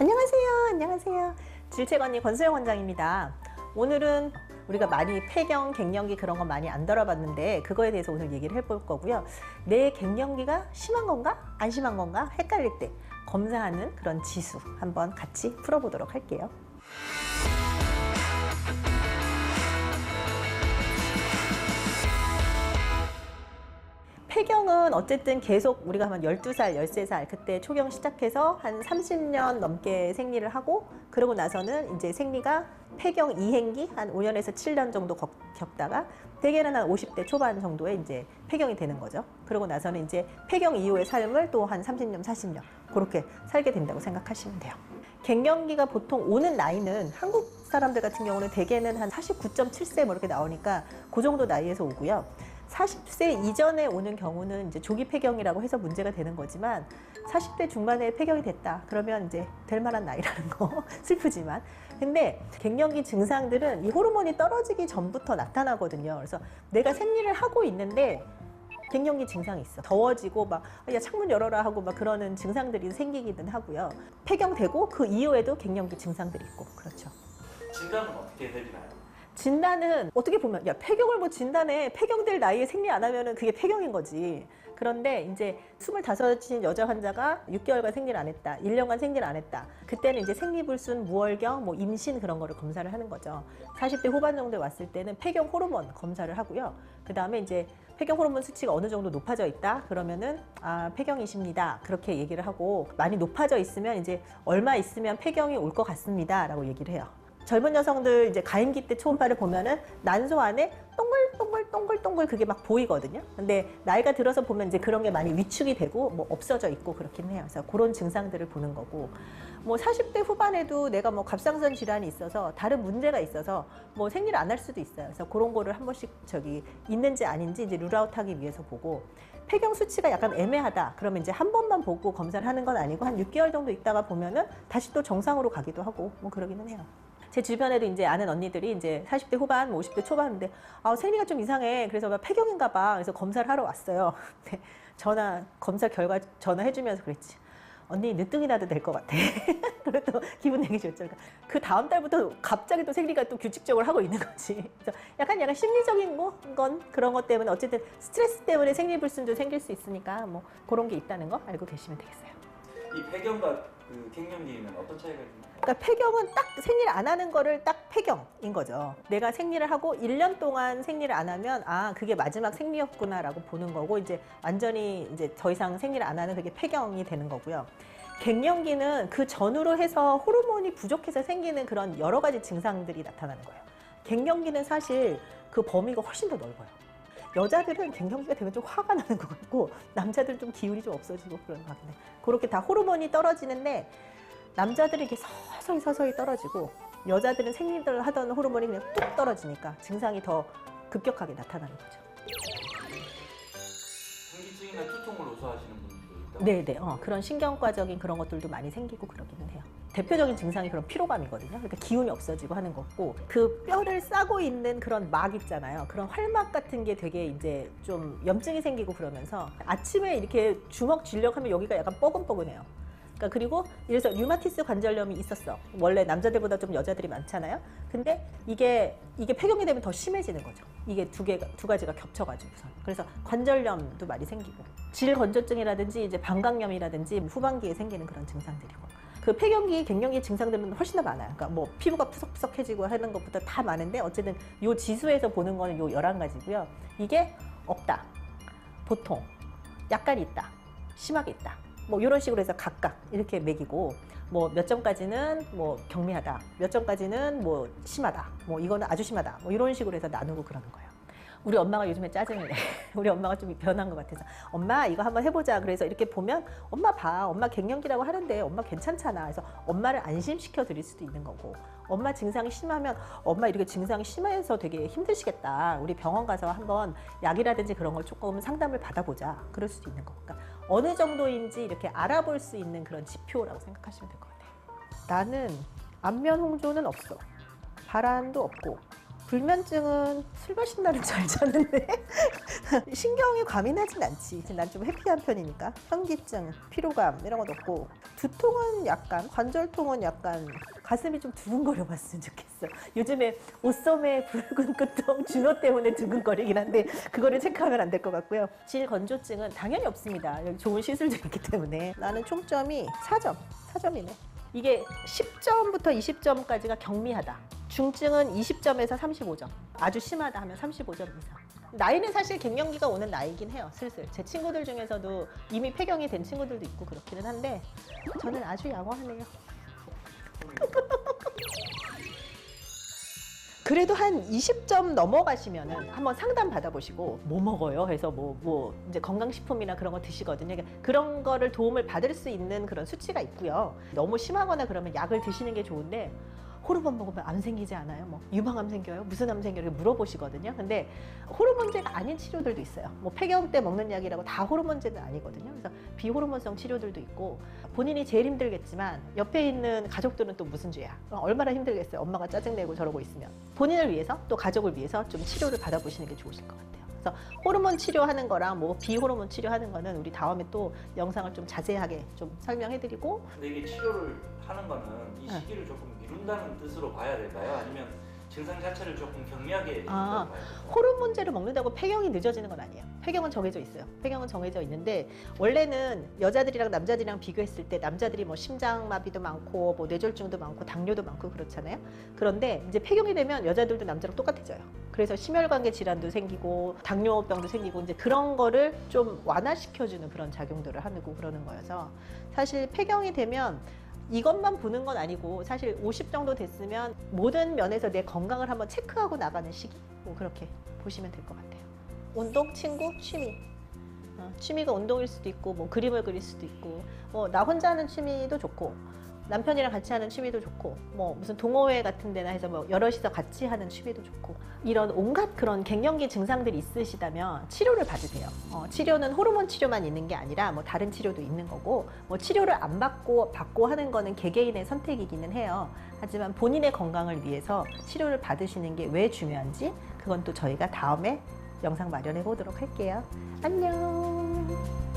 안녕하세요. 안녕하세요. 질책언니 권수영 원장입니다. 오늘은 우리가 많이 폐경, 갱년기 그런 거 많이 안 다뤄봤는데 그거에 대해서 오늘 얘기를 해볼 거고요. 내 갱년기가 심한 건가? 안 심한 건가? 헷갈릴 때 검사하는 그런 지수 한번 같이 풀어보도록 할게요. 폐경은 어쨌든 계속 우리가 한 12살, 13살 그때 초경 시작해서 한 30년 넘게 생리를 하고 그러고 나서는 이제 생리가 폐경 이행기 한 5년에서 7년 정도 겪- 겪다가 대개는 한 50대 초반 정도에 이제 폐경이 되는 거죠. 그러고 나서는 이제 폐경 이후의 삶을 또 한 30년, 40년 그렇게 살게 된다고 생각하시면 돼요. 갱년기가 보통 오는 나이는 한국 사람들 같은 경우는 대개는 한 49.7세 뭐 이렇게 나오니까 그 정도 나이에서 오고요. 40세 이전에 오는 경우는 이제 조기 폐경이라고 해서 문제가 되는 거지만 40대 중반에 폐경이 됐다. 그러면 이제 될 만한 나이라는 거 슬프지만. 근데 갱년기 증상들은 이 호르몬이 떨어지기 전부터 나타나거든요. 그래서 내가 생리를 하고 있는데 갱년기 증상이 있어. 더워지고 막 야 창문 열어라 하고 막 그러는 증상들이 생기기는 하고요. 폐경되고 그 이후에도 갱년기 증상들이 있고 그렇죠. 진단은 어떻게 해드리나요? 진단은 어떻게 보면 야 폐경을 뭐 진단해 폐경될 나이에 생리 안 하면은 그게 폐경인 거지. 그런데 이제 25인 여자 환자가 6개월간 생리를 안 했다. 1년간 생리를 안 했다. 그때는 이제 생리불순, 무월경, 뭐 임신 그런 거를 검사를 하는 거죠. 40대 후반 정도에 왔을 때는 폐경 호르몬 검사를 하고요. 그 다음에 이제 폐경 호르몬 수치가 어느 정도 높아져 있다. 그러면은 아, 폐경이십니다. 그렇게 얘기를 하고 많이 높아져 있으면 이제 얼마 있으면 폐경이 올 것 같습니다 라고 얘기를 해요. 젊은 여성들 이제 가임기 때 초음파를 보면은 난소 안에 동글동글 동글동글 그게 막 보이거든요. 근데 나이가 들어서 보면 이제 그런 게 많이 위축이 되고 뭐 없어져 있고 그렇긴 해요. 그래서 그런 증상들을 보는 거고 뭐 40대 후반에도 내가 뭐 갑상선 질환이 있어서 다른 문제가 있어서 뭐 생리를 안 할 수도 있어요. 그래서 그런 거를 한 번씩 저기 있는지 아닌지 이제 룰아웃 하기 위해서 보고 폐경 수치가 약간 애매하다. 그러면 이제 한 번만 보고 검사를 하는 건 아니고 한 6개월 정도 있다가 보면은 다시 또 정상으로 가기도 하고 뭐 그러기는 해요. 제 주변에도 이제 아는 언니들이 이제 40대 후반, 뭐 50대 초반인데 아 생리가 좀 이상해. 그래서 막 폐경인가 봐. 그래서 검사를 하러 왔어요. 근데 전화 검사 결과 전화해 주면서 그랬지. 언니 늦둥이 나도 될 것 같아. 그래도 기분 되게 좋죠. 그러니까 그 다음 달부터 갑자기 또 생리가 또 규칙적으로 하고 있는 거지. 그래서 약간 약간 심리적인 거, 건 그런 것 때문에 어쨌든 스트레스 때문에 생리 불순도 생길 수 있으니까 뭐 그런 게 있다는 거 알고 계시면 되겠어요. 이 폐경과 그 갱년기는 어떤 차이가 있나요? 그러니까 폐경은 딱 생리를 안 하는 거를 딱 폐경인 거죠. 내가 생리를 하고 1년 동안 생리를 안 하면 아, 그게 마지막 생리였구나라고 보는 거고 이제 완전히 이제 더 이상 생리를 안 하는 그게 폐경이 되는 거고요. 갱년기는 그 전후로 해서 호르몬이 부족해서 생기는 그런 여러 가지 증상들이 나타나는 거예요. 갱년기는 사실 그 범위가 훨씬 더 넓어요. 여자들은 갱년기가 되면 좀 화가 나는 것 같고 남자들은 좀 기운이 좀 없어지고 그런 것 같은데 그렇게 다 호르몬이 떨어지는데 남자들은 이렇게 서서히 서서히 떨어지고 여자들은 생리를 하던 호르몬이 그냥 뚝 떨어지니까 증상이 더 급격하게 나타나는 거죠. 현기증이나 두통을 호소하시는 있다고 네네. 어, 그런 신경과적인 그런 것들도 많이 생기고 그러기는 해요. 대표적인 증상이 그런 피로감이거든요. 그러니까 기운이 없어지고 하는 거고 그 뼈를 싸고 있는 그런 막 있잖아요. 그런 활막 같은 게 되게 이제 좀 염증이 생기고 그러면서 아침에 이렇게 주먹 쥐력하면 여기가 약간 뻐근뻐근해요. 그러니까 그리고 이래서 류마티스 관절염이 있었어. 원래 남자들보다 좀 여자들이 많잖아요. 근데 이게 이게 폐경이 되면 더 심해지는 거죠. 이게 두 개가 두 가지가 겹쳐가지고서 그래서 관절염도 많이 생기고 질 건조증이라든지 이제 방광염이라든지 후반기에 생기는 그런 증상들이고 그 폐경기, 갱년기 증상들은 훨씬 더 많아요. 그러니까 뭐 피부가 푸석푸석해지고 하는 것보다 다 많은데 어쨌든 요 지수에서 보는 거는 요 11가지고요. 이게 없다. 보통 약간 있다. 심하게 있다. 뭐 이런 식으로 해서 각각 이렇게 매기고 뭐몇 점까지는 뭐 경미하다. 몇 점까지는 뭐 심하다. 뭐 이거는 아주 심하다. 뭐 이런 식으로 해서 나누고 그러는 거예요. 우리 엄마가 요즘에 짜증을 내. 우리 엄마가 좀 변한 것 같아서. 엄마, 이거 한번 해보자. 그래서 이렇게 보면, 엄마 봐. 엄마 갱년기라고 하는데, 엄마 괜찮잖아. 그래서 엄마를 안심시켜 드릴 수도 있는 거고, 엄마 증상이 심하면, 엄마 이렇게 증상이 심해서 되게 힘드시겠다. 우리 병원 가서 한번 약이라든지 그런 걸 조금 상담을 받아보자. 그럴 수도 있는 거고. 그러니까 어느 정도인지 이렇게 알아볼 수 있는 그런 지표라고 생각하시면 될 것 같아요. 나는 안면 홍조는 없어. 발안도 없고, 불면증은 술 마신 날은 잘 자는데 신경이 과민하진 않지. 난 좀 해피한 편이니까 현기증, 피로감 이런 건 없고 두통은 약간 관절통은 약간 가슴이 좀 두근거려 봤으면 좋겠어. 요즘에 옷소매 붉은 끝통 준호 때문에 두근거리긴 한데 그거를 체크하면 안 될 것 같고요. 질 건조증은 당연히 없습니다. 여기 좋은 시술도 있기 때문에 나는 총점이 4점, 4점이네. 이게 10점부터 20점까지가 경미하다. 중증은 20점에서 35점. 아주 심하다 하면 35점 이상. 나이는 사실 갱년기가 오는 나이긴 해요. 슬슬. 제 친구들 중에서도 이미 폐경이 된 친구들도 있고 그렇기는 한데 저는 아주 양호하네요. 그래도 한 20점 넘어가시면은 한번 상담 받아보시고 뭐 먹어요? 해서 뭐 뭐 이제 건강식품이나 그런 거 드시거든요. 그러니까 그런 거를 도움을 받을 수 있는 그런 수치가 있고요. 너무 심하거나 그러면 약을 드시는 게 좋은데 호르몬 먹으면 암 생기지 않아요? 뭐 유방암 생겨요? 무슨 암 생겨요? 이렇게 물어보시거든요. 근데 호르몬제가 아닌 치료들도 있어요. 뭐 폐경 때 먹는 약이라고 다 호르몬제는 아니거든요. 그래서 비호르몬성 치료들도 있고 본인이 제일 힘들겠지만 옆에 있는 가족들은 또 무슨 죄야? 얼마나 힘들겠어요. 엄마가 짜증내고 저러고 있으면 본인을 위해서 또 가족을 위해서 좀 치료를 받아보시는 게 좋으실 것 같아요. 그래서 호르몬 치료하는 거랑 뭐 비호르몬 치료하는 거는 우리 다음에 또 영상을 좀 자세하게 좀 설명해드리고 근데 이게 치료를 하는 거는 이 네. 시기를 조금 미룬다는 뜻으로 봐야 될까요? 아니면 증상 자체를 조금 경미하게 아, 될까요? 호르몬제를 먹는다고 폐경이 늦어지는 건 아니에요. 폐경은 정해져 있어요. 폐경은 정해져 있는데 원래는 여자들이랑 남자들이랑 비교했을 때 남자들이 뭐 심장마비도 많고 뭐 뇌졸중도 많고 당뇨도 많고 그렇잖아요. 그런데 이제 폐경이 되면 여자들도 남자랑 똑같아져요. 그래서 심혈관계 질환도 생기고 당뇨병도 생기고 이제 그런 거를 좀 완화시켜주는 그런 작용들을 하고 그러는 거여서 사실 폐경이 되면 이것만 보는 건 아니고 사실 50 정도 됐으면 모든 면에서 내 건강을 한번 체크하고 나가는 시기 뭐 그렇게 보시면 될 것 같아요. 운동, 친구, 취미. 어, 취미가 운동일 수도 있고 뭐 그림을 그릴 수도 있고 뭐 나 혼자 하는 취미도 좋고 남편이랑 같이 하는 취미도 좋고 뭐 무슨 동호회 같은 데나 해서 뭐 여럿이서 같이 하는 취미도 좋고 이런 온갖 그런 갱년기 증상들이 있으시다면 치료를 받으세요. 어, 치료는 호르몬 치료만 있는 게 아니라 뭐 다른 치료도 있는 거고 뭐 치료를 안 받고 받고 하는 거는 개개인의 선택이기는 해요. 하지만 본인의 건강을 위해서 치료를 받으시는 게 왜 중요한지 그건 또 저희가 다음에 영상 마련해 보도록 할게요. 안녕.